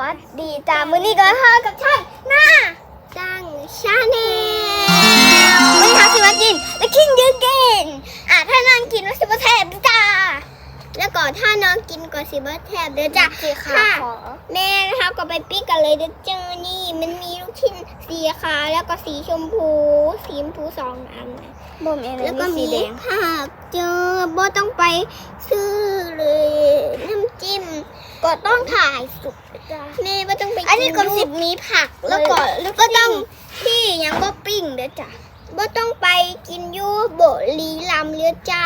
วัสดีจ้ามื้อนี้ก็เฮากับช่างหน้าจังชาแนลวันนี้เฮาสิมากินและคิงยืนเกนอะถ้านางกินก็สิบ่แทบจ้าแล้วก็ถ้าน้องกินก็สิบ่แทบเด้อจ้าสีขาวค่ะขอแม่นะคะก็ไปปิ้งกันเลยเด้อจ้านี่มันมีลูกชิ้นสีขาวแล้วก็สีชมพูสีชมพูสองอันนะบ่มเองแล้วก็สีมีแดงผักเจอบ่ต้องไปซื้อเลยน้ำจิ้มก็ต้องถ่ายสุก จ้ะแม่บ่ต้องไปอันนี้ก็รูสิปมีผักแล้วก็แล้วก็ต้องที่ยังบ่ปิ้งเด้อจ้ะบ่ต้องไปกินอยูโบลีลำเรือจ้า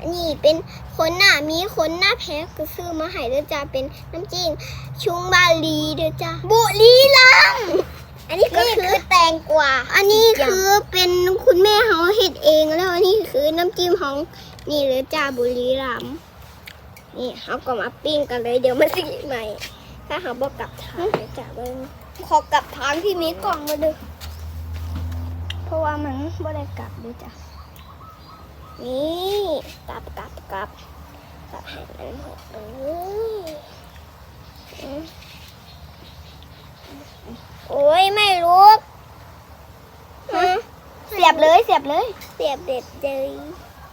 อันนี้เป็นคนหน้ามีคนหน้าแพ้ก็ซื้อมาให้เด้อจ้าเป็นน้ำจิ้มชุงบาลีเด้อจ้าบุรีลำอันนี้ก็คือแตงกวาอันนี้คือเป็นคุณแม่เขาเห็ดเองแล้วอันนี้คือน้ำจิ้มของนี่เลยจ้าบุรีรัมย์นี่เขาก็มาปิ้งกันเลยเดี๋ยวมาสิใหม่ ถ้าเขาบอกกลับทางเลยจ้าเบิ้งขอกลับทางที่มีกล่องมาดูเพราะว่ามันบ่ได้กลับด้วยจ้ะนี่กลับกลับกลับกลับให้มันหมดเลยอืมโอ้ยไม่รู้ฮะเสียบเลยเสียบเลย เสียบเด็ดเลย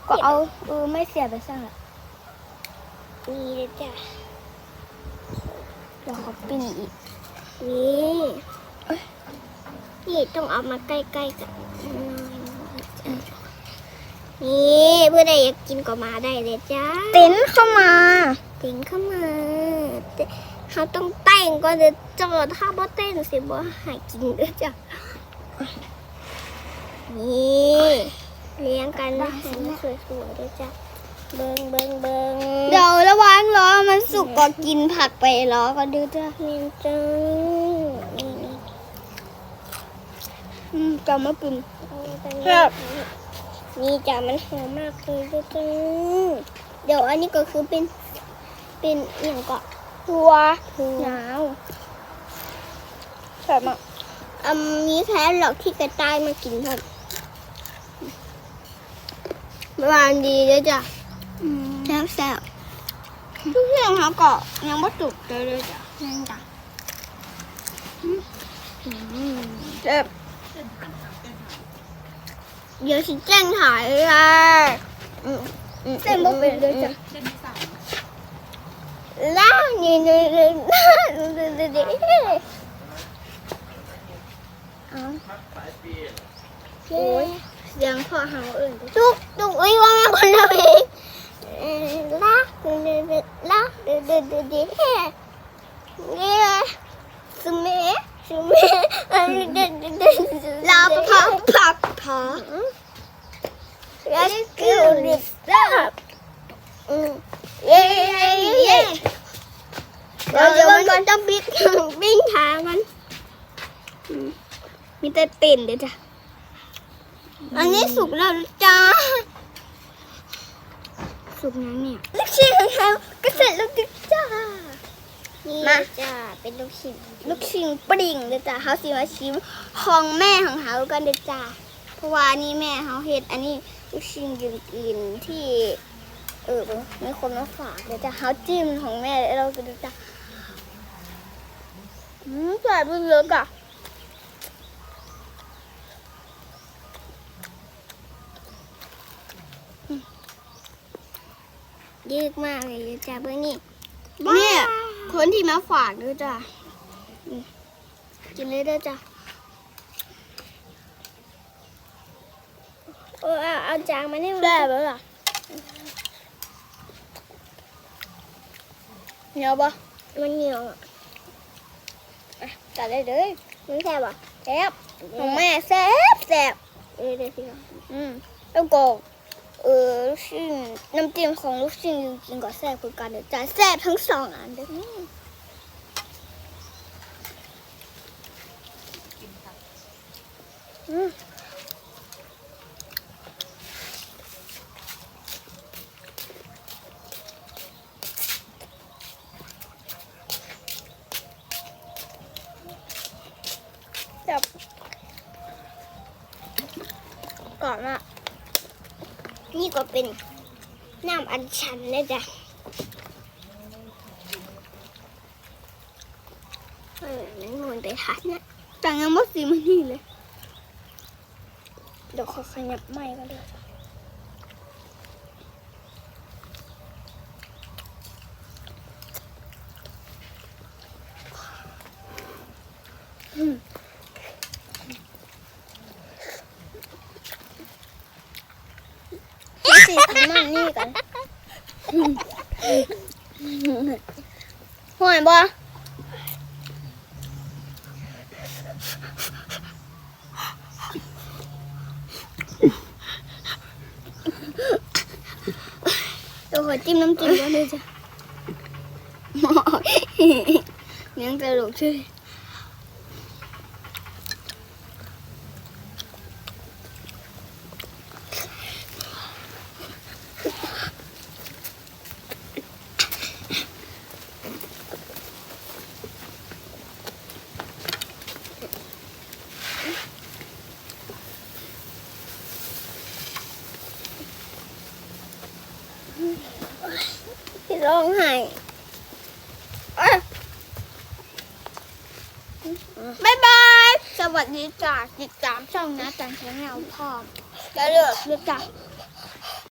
ก็เอาเออไม่เสียบไปซะละนี่เลยจ้ะ เดี๋ยวขอปิ้งอีกนี่นี่ต้องเอามาใกล้ๆกันนี่เพื่อใดอยากกินก็มาได้เลยจ้าเต็นเข้ามาติงเข้ามาแต่เขาต้องเต้นก็จะจอดถ้าบ่เต้นสิบ่หายกินเด้อจ้ะนี่เลี้ยงกันนะให้มันสวยๆเด้อจ้ะ เบิงเบิงเบิงเดี๋ยวระหว่างรอมันสุกก็กินผักไปรอก็ดูจ้ะเมียนจังนี่นี่อืมจะมากินคครัรับบนี่จ้ะมันหอมมากเลยเด้อจ้ะเดี๋ยวอันนี้ก็คือเป็น เป็นอหย่างก็ทัวคือหนาวแบบอะอืมมีแค่หลอกที่กระต่ายมากินครับหวานดีเลยจ้ะอืม แซ่บแซ่บทุกอย่างเขาก็ยังไม่สุกเลยเลยจ้ะนั่นจ้ะเจ็บเดี๋ยวฉันแจ้งถ่ายเลยอืมอืมเส้นบ่เป็นเลยจ้ะล่านี่นี่นี่ล่านี่นี่นี่เอาโอ้ยเสียงพ่อเฮาเอิ่นจุกจุกอุ้ยว่าแม่คนละเพลงเอ่อ ล่านี่นี่นี่ล่านี่นี่นี่นี่นี่สมัยสมัยอันนี้นี่นี่นี่ลาบผักผักผา Rescue the stop อืมเย้เย้เย้เดี๋ยวเดี๋ยวมันก็ต้องบิดวิ่งทางมันมีแต่เต้นเด้อจ้ะอันนี้สุกแล้วจ้า สุกยังเนี่ย ลูกชิ้นของเขาก็เสร็จแล้วจ้า นี่มา จ้า เป็นลูกชิ้น ลูกชิ้นปริ่งเด้อจ้ะเขาสิมาชิมของแม่ของเขากันเด้อจ้ะเพราะว่าอันนี้แม่เขาเฮ็ดอันนี้ลูกชิ้นยืนกินที่ เออมีคนมาฝากเดี๋ยวจะเขาจิ้มของแม่แล้วเราก็ดูจ้ะอืมใส่ไปเยอะอะ ยืดมากเลยจ้าเบอร์นี่เนี่ยคนที่มาฝากด้วยจ้ะอืมกินเลยเด้อจ้ะเออเอาเอาจางมาเนี่ยได้แล้วล่ะเหนียวปะมันเหนียวอะอะจัดได้เลยมันแซ่บอะแซ่บของแม่แซ่บแซ่บเออเดี๋ยวสิครับอืมแล้วก็เออลูกชิ้น น้ำจิ้มของลูกชิ้นจริงๆก็แซ่บคือกันเดี๋ยวจะแซ่บทั้งสองอันเด้ออืมจับก่อนอะ นี่ก็เป็น น้ำอัญชันนะจ๊ะออนั่นมันไปทัดเนี่ยแต่ยังไม่สีมันนี่เลย เดี๋ยวขอขยับไม้ก็ได้จ้ะสีของมันนี่กัน ห่วยบ่เดี๋ยวขอจิ้มน้ำจิ้มก็ได้จ้ะยังตลกใช่พี่ ร้องไห้บ๊ายบาย สวัสดีจ้าติดตามช่องนะจันทร์แนลพ่อมแล้วเลิกเลยจ้ะ